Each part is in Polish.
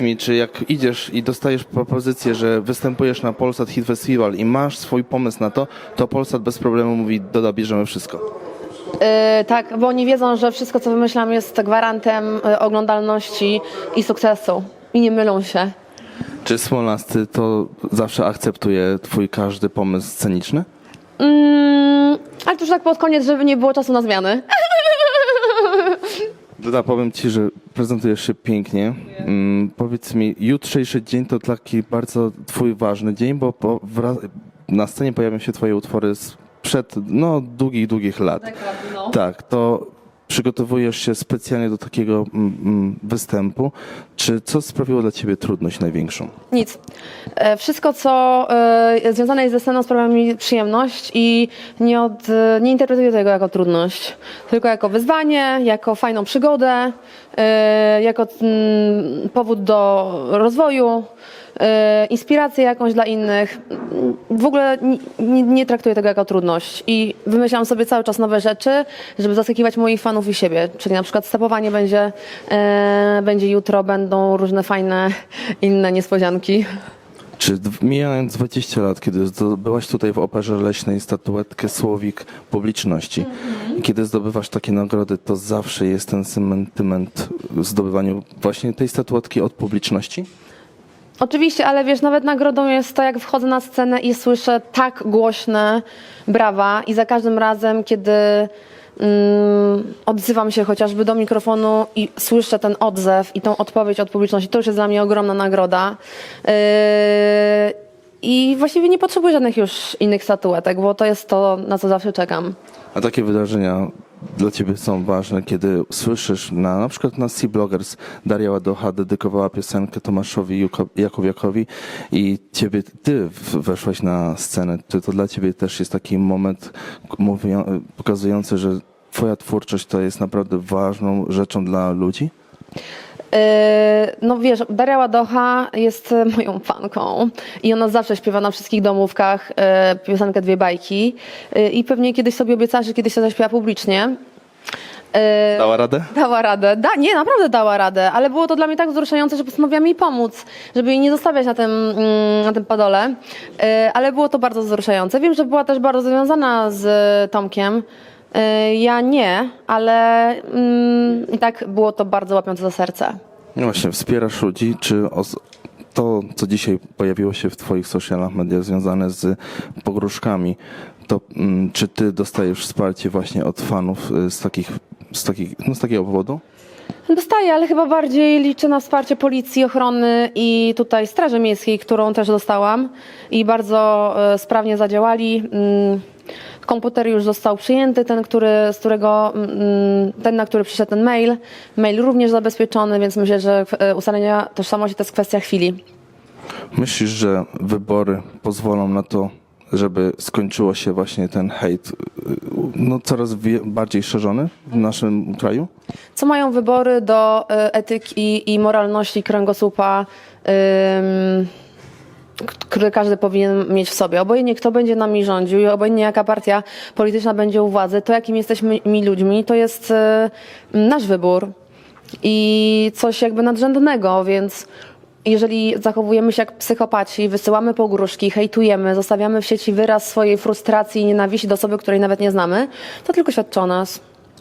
mi, czy jak idziesz i dostajesz propozycję, że występujesz na Polsat Hit Festival i masz swój pomysł na to, to Polsat bez problemu mówi, doda, bierzemy wszystko. Yy, tak, bo oni wiedzą, że wszystko, co wymyślam, jest gwarantem y, oglądalności i sukcesu. I nie mylą się. Czy Smolasty to zawsze akceptuje twój każdy pomysł sceniczny? Mm, ale to już tak pod koniec, żeby nie było czasu na zmiany. Doda, powiem ci, że prezentujesz się pięknie. Mm, powiedz mi, jutrzejszy dzień to taki bardzo twój ważny dzień, bo po, na scenie pojawią się twoje utwory sprzed no, długich, długich lat. no. Tak, to przygotowujesz się specjalnie do takiego mm, mm, występu. Czy co sprawiło dla ciebie trudność największą? Nic. E, Wszystko, co e, związane jest ze sceną, sprawia mi przyjemność i nie, od, e, nie interpretuję tego jako trudność, tylko jako wyzwanie, jako fajną przygodę, jako mm, powód do rozwoju, inspirację jakąś dla innych. W ogóle ni- nie, nie traktuję tego jako trudność i wymyślam sobie cały czas nowe rzeczy, żeby zaskakiwać moich fanów i siebie. Czyli na przykład stepowanie będzie, e, będzie jutro, będą różne fajne inne niespodzianki. Czy mijając 20 lat, kiedy zdobyłaś tutaj w Operze Leśnej statuetkę Słowik Publiczności, i kiedy zdobywasz takie nagrody, to zawsze jest ten sentyment w zdobywaniu właśnie tej statuetki od publiczności? Oczywiście, ale wiesz, nawet nagrodą jest to, jak wchodzę na scenę i słyszę tak głośne brawa i za każdym razem, kiedy mm, odzywam się chociażby do mikrofonu i słyszę ten odzew i tą odpowiedź od publiczności, to już jest dla mnie ogromna nagroda. Yy, I właściwie nie potrzebuję żadnych już innych statuetek, bo to jest to, na co zawsze czekam. A takie wydarzenia dla ciebie są ważne, kiedy słyszysz na, na przykład na Sea Bloggers Daria Ładocha dedykowała piosenkę Tomaszowi Jakowiakowi i ciebie, ty weszłaś na scenę. Czy to dla ciebie też jest taki moment mówią, pokazujący, że twoja twórczość to jest naprawdę ważną rzeczą dla ludzi? Yy, No wiesz, Daria Ładocha jest e, moją fanką i ona zawsze śpiewa na wszystkich domówkach e, piosenkę Dwie bajki E, i pewnie kiedyś sobie obiecała, że kiedyś to zaśpiewa publicznie. Dała radę? Dała radę. Da, nie, naprawdę dała radę, ale było to dla mnie tak wzruszające, że postanowiłam jej pomóc, żeby jej nie zostawiać na tym, mm, na tym padole. Ale było to bardzo wzruszające. Wiem, że była też bardzo związana z Tomkiem. E, Ja nie, ale mm, i tak było to bardzo łapiące za serce. No właśnie, wspierasz ludzi, czy os- to, co dzisiaj pojawiło się w twoich socialach mediach związane z pogróżkami, to mm, czy ty dostajesz wsparcie właśnie od fanów y, z takich, z takich, no z takiego powodu? Dostaję, ale chyba bardziej liczę na wsparcie policji, ochrony i tutaj Straży Miejskiej, którą też dostałam i bardzo e, sprawnie zadziałali. Mm, Komputer już został przyjęty, ten, który, z którego, mm, ten, na który przyszedł ten mail. Mail również zabezpieczony, więc myślę, że e, ustalenia tożsamości to jest kwestia chwili. Myślisz, że wybory pozwolą na to, żeby skończyło się właśnie ten hejt, y, no coraz bardziej szerzony w naszym kraju? Co mają wybory do e, etyki i moralności kręgosłupa, ym, który każdy powinien mieć w sobie. Obojętnie kto będzie nami rządził i obojętnie jaka partia polityczna będzie u władzy, to jakim jesteśmy mi ludźmi, to jest e, nasz wybór i coś jakby nadrzędnego, więc jeżeli zachowujemy się jak psychopaci, wysyłamy pogróżki, hejtujemy, zostawiamy w sieci wyraz swojej frustracji i nienawiści do osoby, której nawet nie znamy, to tylko świadczy o nas.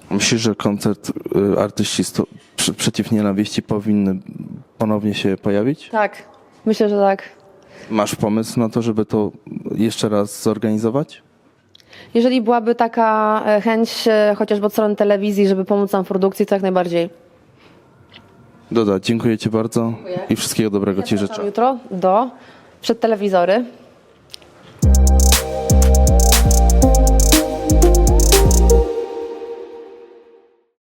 Myślisz, że koncert y, artyści przeciw nienawiści powinny ponownie się pojawić? Tak, myślę, że tak. Masz pomysł na to, żeby to jeszcze raz zorganizować? Jeżeli byłaby taka e, chęć e, chociażby od strony telewizji, żeby pomóc nam w produkcji, to jak najbardziej. Doda, dziękuję Ci bardzo i wszystkiego dobrego Ci życzę. Zapraszam jutro do przed telewizory.